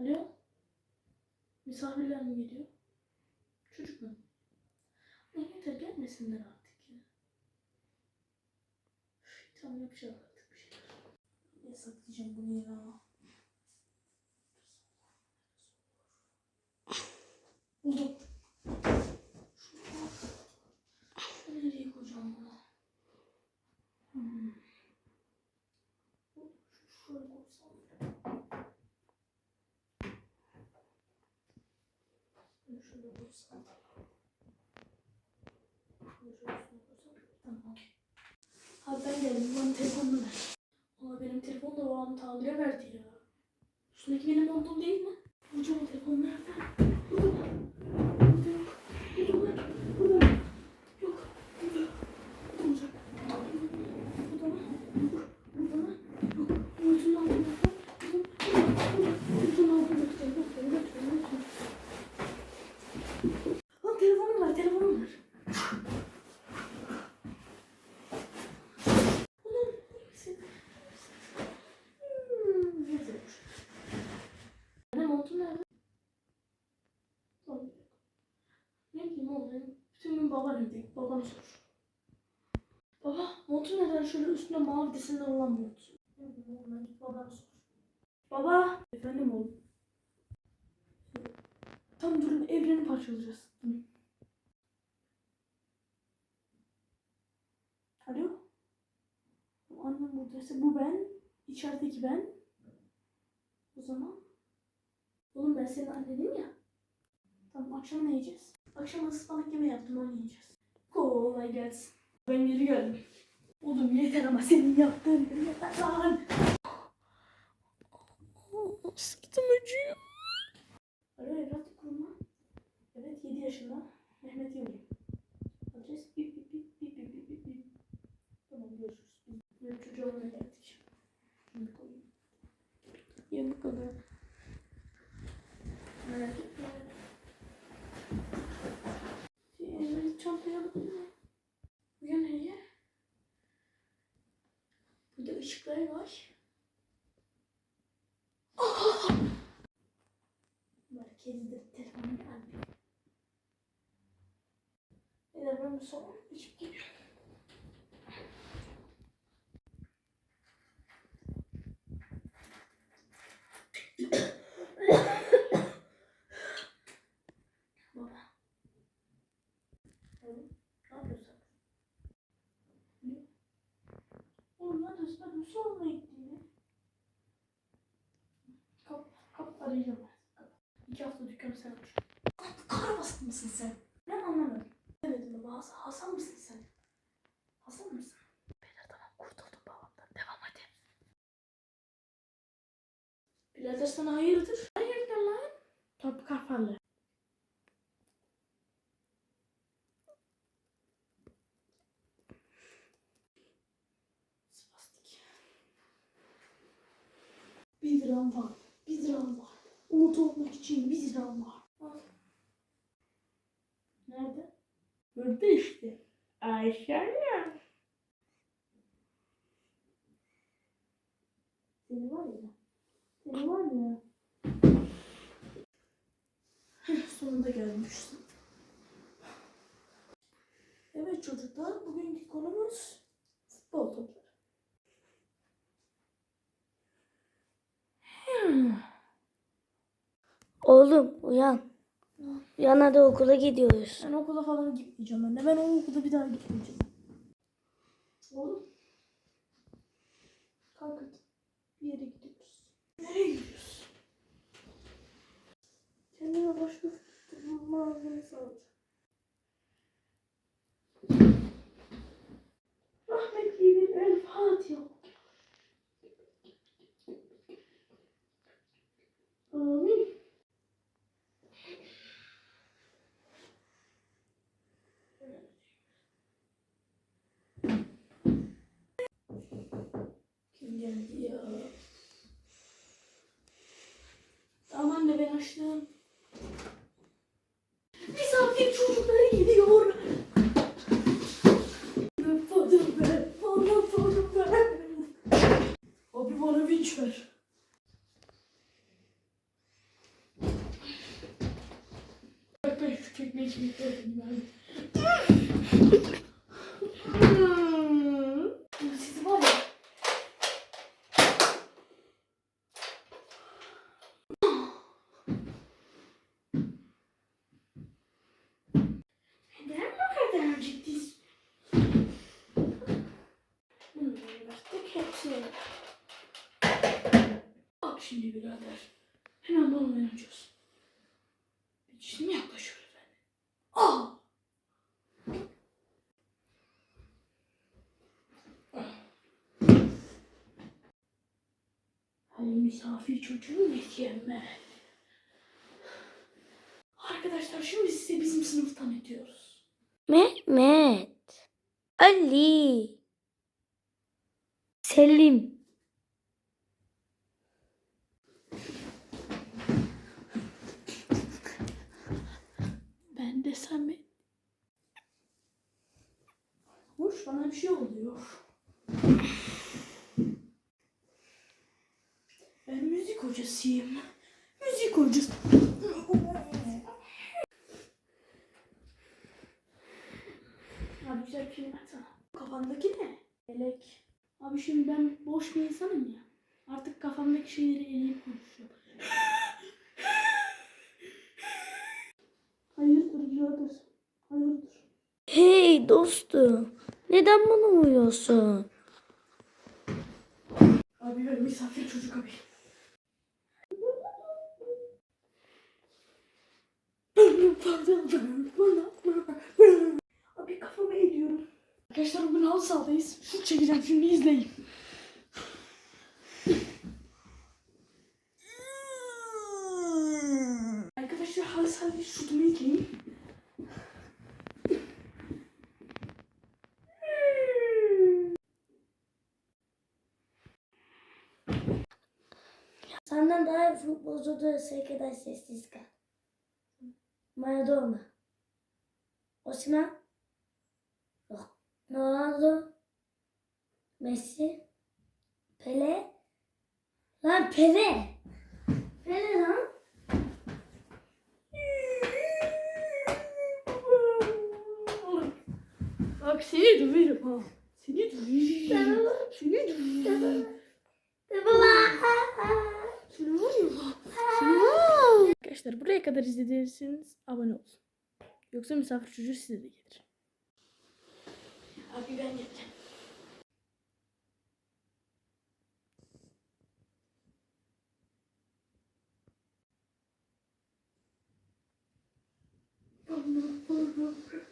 Alo? Misafirler mi geliyor? Çocuk mu? Ne yeter gelmesinler artık ya. Üf, tamam yapacağız artık bir şeyler. Ne saklayacağım bunu ya? Buldum. Şunu nereye koyacağım bunu? Hmm. Şöyle koysam. Şunu. Tamam. Abi ben geldim. Bana telefonunu ver. Valla benim telefonu da babam tamire verdi ya. Üstündeki benim olduğum değil mi? Hocam telefon nerede? Burada mı? Burada yok. Burada var. Burada mı? Yok. Burada. Burada olacak. Burada mı? Yok. Burada mı? Yok. Umut'un altında. Burada. Burada. Umut'un altında. Telefon. Telefon. Telefon. Lan telefonum var. Telefonum var. Ulan. neyse. Hmm, neyse. Benim montum nerede? Lan, Ne bileyim oğlum benim baban evde. Babana sor. Baba montun neden şöyle üstünde mavi desenler olan mont? Babana sor. Baba. Efendim oğlum. Tam durun evreni parçalayacağız. Hı. Alo? Annem buradaysa bu ben. içerideki ben. O zaman. Oğlum ben senin annenim ya. Tamam akşam ne yiyeceğiz? Akşam ıspanak yemeği yaptım onu yiyeceğiz. Kolay gelsin. Ben geri geldim. Oğlum yeter ama senin yaptığın yeter lan. Sıktım acıyor. Alo evlatlık kurma. Evet 7 yaşında. Mehmet Yılgın. Adres bip bip bip bip bip bip bip. Tamam görüşürüz. Böyle çocuğa onu geldik. Şimdi koyayım. Yemek kadar. Merak etme. çantayı alıp Bu yöneye. Burada ışıklar var. Ah! Oh! Merkezde telefonu geldi. Neden ben bu sabah içip olmaya gittiğini? Kap, kap arayacağım ben. İki hafta dükkanı sen aç. Kara bastı mısın sen? Ben anlamadım. Demedim baba. Hasan, Hasan mısın sen? Hasan mısın? Beyler tamam kurtuldum babamdan. Devam hadi. Birader sana hayırdır? Hayırdır lan? Top kafalı. Spastik. Bir liram var. Bir liram var. Olmak için bir liram var. Al. Nerede? Burada işte. Ayşen'le. Seni var ya. Seni var ya. Heh, Sonunda gelmişsin. Evet çocuklar, bugünkü konumuz Oğlum uyan. Uyan hadi okula gidiyoruz. Ben okula falan gitmeyeceğim de. Ben o okula bir daha gitmeyeceğim. Oğlum. Kalk. Bir yere gidiyoruz. Nereye gidiyoruz? Kendime başka malzeme alacağım. Rahmetli bir El Fatiha. Amin. geldi ya. Tamam anne ben açtım. Misafir çocukları gidiyor. Öpmadım ben. Bana forum ben. Abi bana vinç ver. Bak ben şu çekmeyi çekmeyi ben. Şimdi birader. Hemen bana oynayacağız. Cisim yaklaşıyor efendim. Aa! Hay misafir çocuğu mükemmel. Arkadaşlar şimdi size bizim sınıfı tanıtıyoruz. Mehmet. Ali. Selim. Ben desem mi? Hoş bana bir şey oluyor. Ben müzik hocasıyım. Müzik hocası. Abi güzel bir film atsana. Kafandaki ne? Elek. Abi şimdi ben boş bir insanım ya. Artık kafamdaki şeyleri eleyip konuşuyorum. Hayırdır? Hayırdır? Hey dostum. Neden bana uyuyorsun? Abi ben misafir çocuk abi. Abi kafamı eğiyorum. Arkadaşlar bugün halı sahadayız. Şut çekeceğim şimdi izleyin. Arkadaşlar halı sahadayız şutumu izleyin. Senden daha iyi futbolcu da kadar sessiz kal. Maradona. Osman. Ronaldo. Messi. Pele. Lan Pele. Pele lan. Bak seni döverim ha. Seni döverim. Seni döverim. Seni şunu Arkadaşlar buraya kadar izlediyseniz abone olun. Yoksa misafir çocuğu size de gelir. Abi ben geleceğim. Oh, no, oh, no.